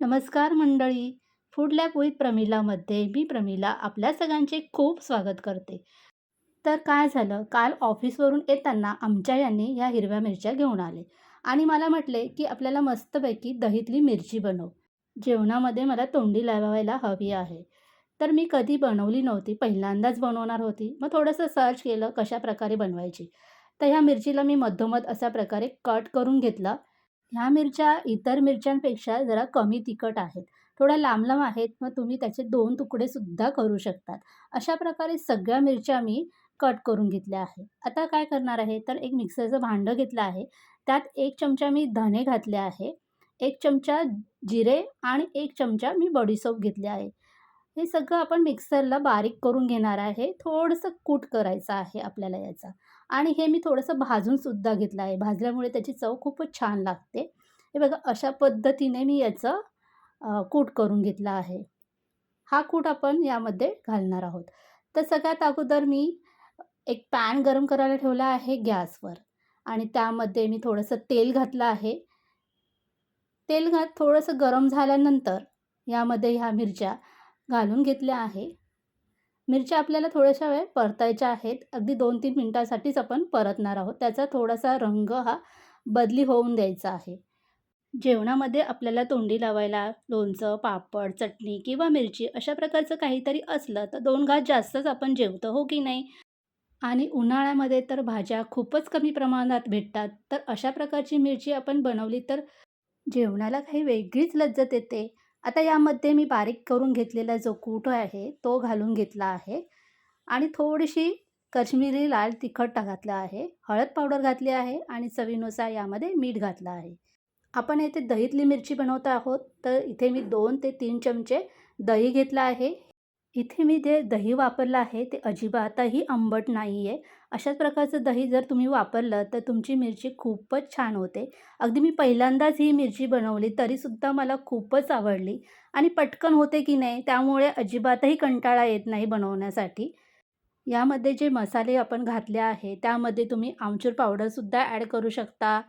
नमस्कार मंडळी. Food lab with प्रमिलामध्ये मी प्रमिला आपल्या सगळ्यांचे खूप स्वागत करते. तर काय झालं? काल ऑफिसवरून येताना आमच्या यांनी या हिरव्या मिरच्या घेऊन आले. आणि मला म्हटले की आपल्याला मस्तपैकी दहीतली मिरची बनव. जेवणामध्ये मला तोंडी लावायला हवी आहे. तर मी कधी बनवली नव्हती. पहिल्यांदाच बनवणार होती. मग थोडंसं सर्च केलं कशा प्रकारे बनवायची. तर ह्या मिरचीला मी मधोमध अशा प्रकारे कट करून घेतलं. ह्या मिरच्या इतर मिरच्यांपेक्षा जरा कमी तिखट आहेत. थोड्या लांब लांब आहेत मग तुम्ही त्याचे दोन तुकडेसुद्धा करू शकतात. अशा प्रकारे सगळ्या मिरच्या मी कट करून घेतल्या आहे. आता काय करणार आहे? तर एक मिक्सरचं भांडं घेतलं आहे. त्यात एक चमचा मी धणे घातले आहे. एक चमचा जिरे आणि एक चमचा मी बडीसोप घेतले आहे. हे सगळं आपण मिक्सरला बारीक करून घेणार आहे. थोडंसं कूट करायचं आहे आपल्याला याचा. आणि हे मी थोडंसं भाजूनसुद्धा घेतलं आहे. भाजल्यामुळे त्याची चव खूपच छान लागते. हे बघा अशा पद्धतीने मी याचं कूट करून घेतला आहे. हा कूट आपण यामध्ये घालणार आहोत. तर सगळ्यात अगोदर मी एक पॅन गरम करायला ठेवला आहे गॅसवर. आणि त्यामध्ये मी थोडंसं तेल घातलं आहे. तेल घात थोडंसं गरम झाल्यानंतर यामध्ये ह्या मिरच्या घालून घेतल्या आहे. मिरच्या आपल्याला थोड्याशा वेळ परतायच्या आहेत. अगदी दोन तीन मिनटासाठीच आपण परतणार आहोत. त्याचा थोडासा रंग हा बदली होऊन द्यायचा आहे. जेवणामध्ये आपल्याला तोंडी लावायला लोणचं पापड चटणी किंवा मिरची अशा प्रकारचं काहीतरी असलं तर दोन घास जास्तच आपण जेवतो हो की नाही? आणि उन्हाळ्यामध्ये तर भाज्या खूपच कमी प्रमाणात भेटतात. तर अशा प्रकारची मिरची आपण बनवली तर जेवणाला काही वेगळीच लज्जत येते. आता यामध्ये मी बारीक करून घेतलेला जो कूट आहे तो घालून घेतला आहे. आणि थोडीशी कश्मीरी लाल तिखट घातलं आहे. हळद पावडर घातली आहे आणि चवीनुसार यामध्ये मीठ घातलं आहे. आपण येथे दहीतली मिरची बनवत आहोत. तर इथे मी दोन ते तीन चमचे दही घेतलं आहे. इथे मी जे दही वापरलं आहे ते अजिबातही आंबट नाही आहे अशाच प्रकारचं दही जर तुम्ही वापरलं तर तुमची मिरची खूपच छान होते. अगदी मी पहिल्यांदाच ही मिरची बनवली तरीसुद्धा मला खूपच आवडली. आणि पटकन होते की नाही त्यामुळे अजिबातही कंटाळा येत नाही बनवण्यासाठी. यामध्ये जे मसाले आपण घातले आहे त्यामध्ये तुम्ही आमचूर पावडरसुद्धा ॲड करू शकता.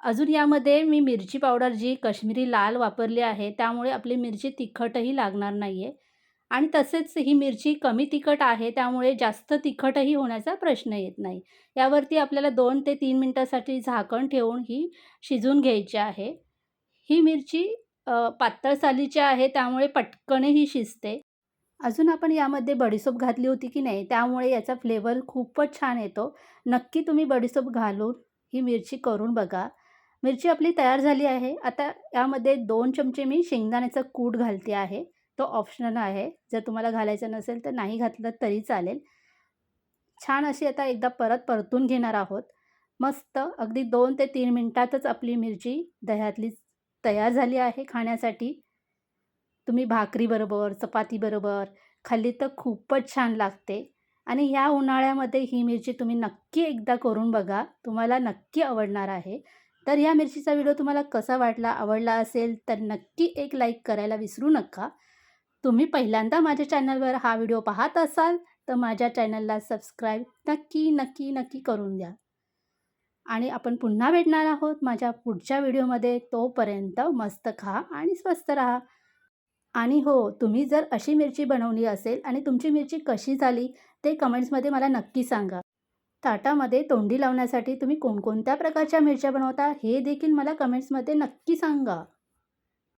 अजून यामध्ये मी मिरची पावडर जी कश्मीरी लाल वापरली आहे त्यामुळे आपली मिरची तिखटही लागणार नाही आहे आणि तसेच ही मिरची कमी तिखट आहे त्यामुळे जास्त तिखटही होण्याचा प्रश्न येत नाही. यावरती आपल्याला दोन ते तीन मिनटासाठी झाकण ठेवून ही शिजून घ्यायची आहे. ही मिरची पातळ सालीची आहे त्यामुळे पटकनही शिजते. अजून आपण यामध्ये बडीसोप घातली होती की नाही त्यामुळे याचा फ्लेवर खूपच छान येतो. नक्की तुम्ही बडीसोप घालून ही मिरची करून बघा. मिरची आपली तयार झाली आहे. आता यामध्ये दोन चमचे मी शेंगदाण्याचा कूट घालते आहे. तो ऑप्शनल आहे. जर तुम्हाला घालायचं नसेल तर नाही घातलं तरी चालेल. छान अशी आता एकदा परत परतून घेणार आहोत. मस्त अगदी दोन ते तीन मिनटातच आपली मिरची दह्यातली तयार झाली आहे खाण्यासाठी. तुम्ही भाकरीबरोबर चपातीबरोबर खाल्ली तर खूपच छान लागते. आणि ह्या उन्हाळ्यामध्ये ही मिरची तुम्ही नक्की एकदा करून बघा. तुम्हाला नक्की आवडणार आहे. तर ह्या मिरचीचा व्हिडिओ तुम्हाला कसा वाटला आवडला असेल तर नक्की एक लाईक करायला विसरू नका. तुम्ही पहिल्यांदा माझ्या चॅनलवर हा व्हिडिओ पाहत असाल तर माझ्या चॅनलला सबस्क्राईब नक्की नक्की नक्की करून द्या. आणि आपण पुन्हा भेटणार आहोत माझ्या पुढच्या व्हिडिओमध्ये. तोपर्यंत मस्त खा आणि स्वस्त राहा. आणि हो तुम्ही जर अशी मिरची बनवली असेल आणि तुमची मिरची कशी झाली ते कमेंट्समध्ये मला नक्की सांगा. ताटामध्ये तोंडी लावण्यासाठी तुम्ही कोणकोणत्या प्रकारच्या मिरच्या बनवता हे देखील मला कमेंट्समध्ये नक्की सांगा.